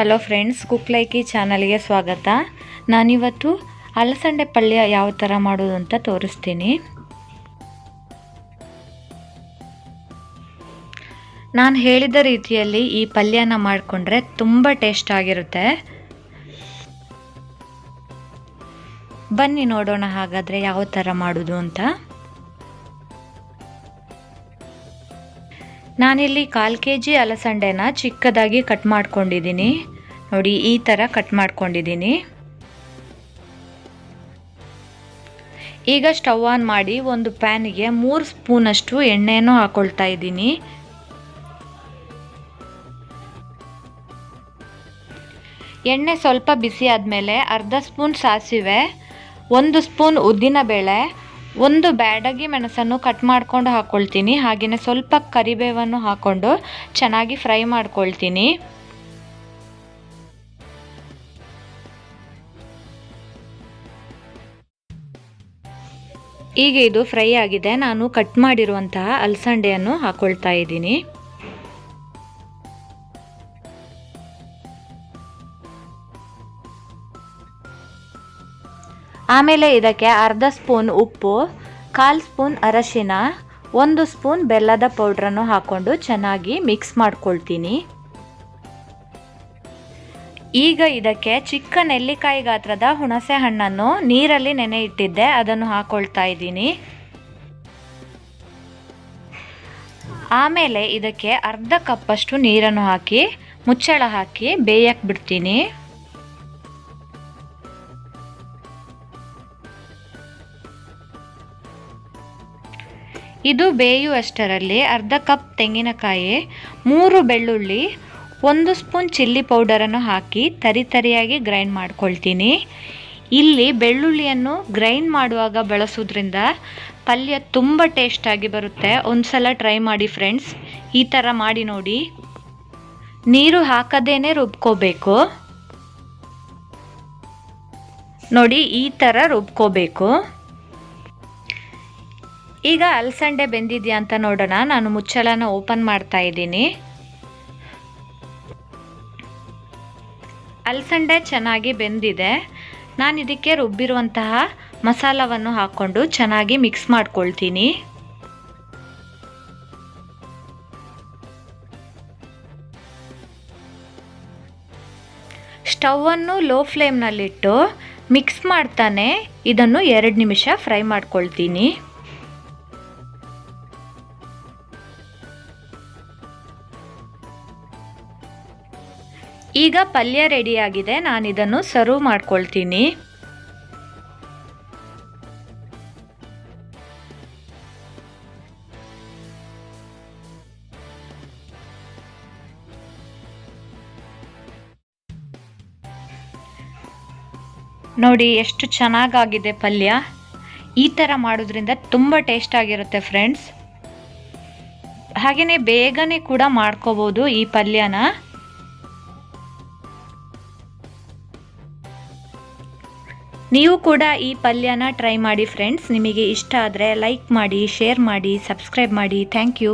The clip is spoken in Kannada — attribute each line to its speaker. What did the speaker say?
Speaker 1: ಹಲೋ ಫ್ರೆಂಡ್ಸ್, ಕುಕ್ ಲೈಕಿ ಚಾನಲ್ಗೆ ಸ್ವಾಗತ. ನಾನಿವತ್ತು ಅಲಸಂಡೆ ಪಲ್ಯ ಯಾವ ಥರ ಮಾಡೋದು ಅಂತ ತೋರಿಸ್ತೀನಿ. ನಾನು ಹೇಳಿದ ರೀತಿಯಲ್ಲಿ ಈ ಪಲ್ಯನ ಮಾಡಿಕೊಂಡ್ರೆ ತುಂಬ ಟೇಸ್ಟ್ ಆಗಿರುತ್ತೆ. ಬನ್ನಿ ನೋಡೋಣ ಹಾಗಾದರೆ ಯಾವ ಥರ ಮಾಡೋದು ಅಂತ. ನಾನಿಲ್ಲಿ ಕಾಲು ಕೆ ಜಿ ಅಲಸಂಡೆನ ಚಿಕ್ಕದಾಗಿ ಕಟ್ ಮಾಡ್ಕೊಂಡಿದ್ದೀನಿ. ನೋಡಿ, ಈ ಥರ ಕಟ್ ಮಾಡ್ಕೊಂಡಿದ್ದೀನಿ. ಈಗ ಸ್ಟವ್ ಆನ್ ಮಾಡಿ ಒಂದು ಪ್ಯಾನಿಗೆ ಮೂರು ಸ್ಪೂನಷ್ಟು ಎಣ್ಣೆನೂ ಹಾಕ್ಕೊಳ್ತಾ ಇದ್ದೀನಿ. ಎಣ್ಣೆ ಸ್ವಲ್ಪ ಬಿಸಿ ಆದಮೇಲೆ ಅರ್ಧ ಸ್ಪೂನ್ ಸಾಸಿವೆ, ಒಂದು ಸ್ಪೂನ್ ಉದ್ದಿನಬೇಳೆ ಒಂದು ಬ್ಯಾಡಗಿ ಮೆಣಸನ್ನು ಕಟ್ ಮಾಡ್ಕೊಂಡು ಹಾಕ್ಕೊಳ್ತೀನಿ ಹಾಗೆಯೇ ಸ್ವಲ್ಪ ಕರಿಬೇವನ್ನು ಹಾಕ್ಕೊಂಡು ಚೆನ್ನಾಗಿ ಫ್ರೈ ಮಾಡ್ಕೊಳ್ತೀನಿ. ಈಗ ಇದು ಫ್ರೈ ಆಗಿದೆ. ನಾನು ಕಟ್ ಮಾಡಿರುವಂತಹ ಅಲಸಂಡೆಯನ್ನು ಹಾಕ್ಕೊಳ್ತಾ ಇದ್ದೀನಿ. ಆಮೇಲೆ ಇದಕ್ಕೆ ಅರ್ಧ ಸ್ಪೂನ್ ಉಪ್ಪು, ಕಾಲು ಸ್ಪೂನ್ ಅರಶಿನ, ಒಂದು ಸ್ಪೂನ್ ಬೆಲ್ಲದ ಪೌಡ್ರನ್ನು ಹಾಕ್ಕೊಂಡು ಚೆನ್ನಾಗಿ ಮಿಕ್ಸ್ ಮಾಡ್ಕೊಳ್ತೀನಿ. ಈಗ ಇದಕ್ಕೆ ಚಿಕ್ಕ ನೆಲ್ಲಿಕಾಯಿ ಗಾತ್ರದ ಹುಣಸೆ ಹಣ್ಣನ್ನು ನೀರಲ್ಲಿ ನೆನೆ ಇಟ್ಟಿದ್ದೆ ಅದನ್ನು ಹಾಕೊಳ್ತಾ ಇದ್ದೀನಿ. ಆಮೇಲೆ ಇದಕ್ಕೆ ಅರ್ಧ ಕಪ್ಪಷ್ಟು ನೀರನ್ನು ಹಾಕಿ, ಮುಚ್ಚಳ ಹಾಕಿ ಬೇಯಕ್ಕೆ ಬಿಡ್ತೀನಿ. ಇದು ಬೇಯುವಷ್ಟರಲ್ಲಿ ಅರ್ಧ ಕಪ್ ತೆಂಗಿನಕಾಯಿ, ಮೂರು ಬೆಳ್ಳುಳ್ಳಿ, ಒಂದು ಸ್ಪೂನ್ ಚಿಲ್ಲಿ ಪೌಡರನ್ನು ಹಾಕಿ ತರಿತರಿಯಾಗಿ ಗ್ರೈಂಡ್ ಮಾಡ್ಕೊಳ್ತೀನಿ. ಇಲ್ಲಿ ಬೆಳ್ಳುಳ್ಳಿಯನ್ನು ಗ್ರೈಂಡ್ ಮಾಡುವಾಗ ಬಳಸೋದ್ರಿಂದ ಪಲ್ಯ ತುಂಬ ಟೇಸ್ಟಾಗಿ ಬರುತ್ತೆ. ಒಂದು ಸಲ ಟ್ರೈ ಮಾಡಿ ಫ್ರೆಂಡ್ಸ್ ಈ ಥರ ಮಾಡಿ ನೋಡಿ. ನೀರು ಹಾಕದೇನೆ ರುಬ್ಕೋಬೇಕು. ನೋಡಿ, ಈ ಥರ ರುಬ್ಕೋಬೇಕು. ಈಗ ಅಲಸಂಡೆ ಬೆಂದಿದೆಯಾ ಅಂತ ನೋಡೋಣ. ನಾನು ಮುಚ್ಚಳನ ಓಪನ್ ಮಾಡ್ತಾ ಇದ್ದೀನಿ. ಅಲಸಂಡೆ ಚೆನ್ನಾಗಿ ಬೆಂದಿದೆ. ನಾನು ಇದಕ್ಕೆ ರುಬ್ಬಿರುವಂತಹ ಮಸಾಲವನ್ನು ಹಾಕ್ಕೊಂಡು ಚೆನ್ನಾಗಿ ಮಿಕ್ಸ್ ಮಾಡ್ಕೊಳ್ತೀನಿ. ಸ್ಟವನ್ನು ಲೋ ಫ್ಲೇಮ್ನಲ್ಲಿಟ್ಟು ಮಿಕ್ಸ್ ಮಾಡ್ತಾನೆ. ಇದನ್ನು ಎರಡು ನಿಮಿಷ ಫ್ರೈ ಮಾಡ್ಕೊಳ್ತೀನಿ. ಈಗ ಪಲ್ಯ ರೆಡಿಯಾಗಿದೆ ನಾನು ಇದನ್ನು ಸರ್ವ್ ಮಾಡ್ಕೊಳ್ತೀನಿ. ನೋಡಿ ಎಷ್ಟು ಚೆನ್ನಾಗಾಗಿದೆ ಪಲ್ಯ. ಈ ಥರ ಮಾಡೋದ್ರಿಂದ ತುಂಬ ಟೇಸ್ಟ್ ಆಗಿರುತ್ತೆ ಫ್ರೆಂಡ್ಸ್ ಹಾಗೆಯೇ ಬೇಗನೆ ಕೂಡ ಮಾಡ್ಕೋಬೋದು ಈ ಪಲ್ಯನ. ನೀವು ಕೂಡ ಈ ಪಲ್ಯನ ಟ್ರೈ ಮಾಡಿ ಫ್ರೆಂಡ್ಸ್ ನಿಮಗೆ ಇಷ್ಟ ಆದರೆ ಲೈಕ್ ಮಾಡಿ ಶೇರ್ ಮಾಡಿ ಸಬ್ಸ್ಕ್ರೈಬ್ ಮಾಡಿ. Thank you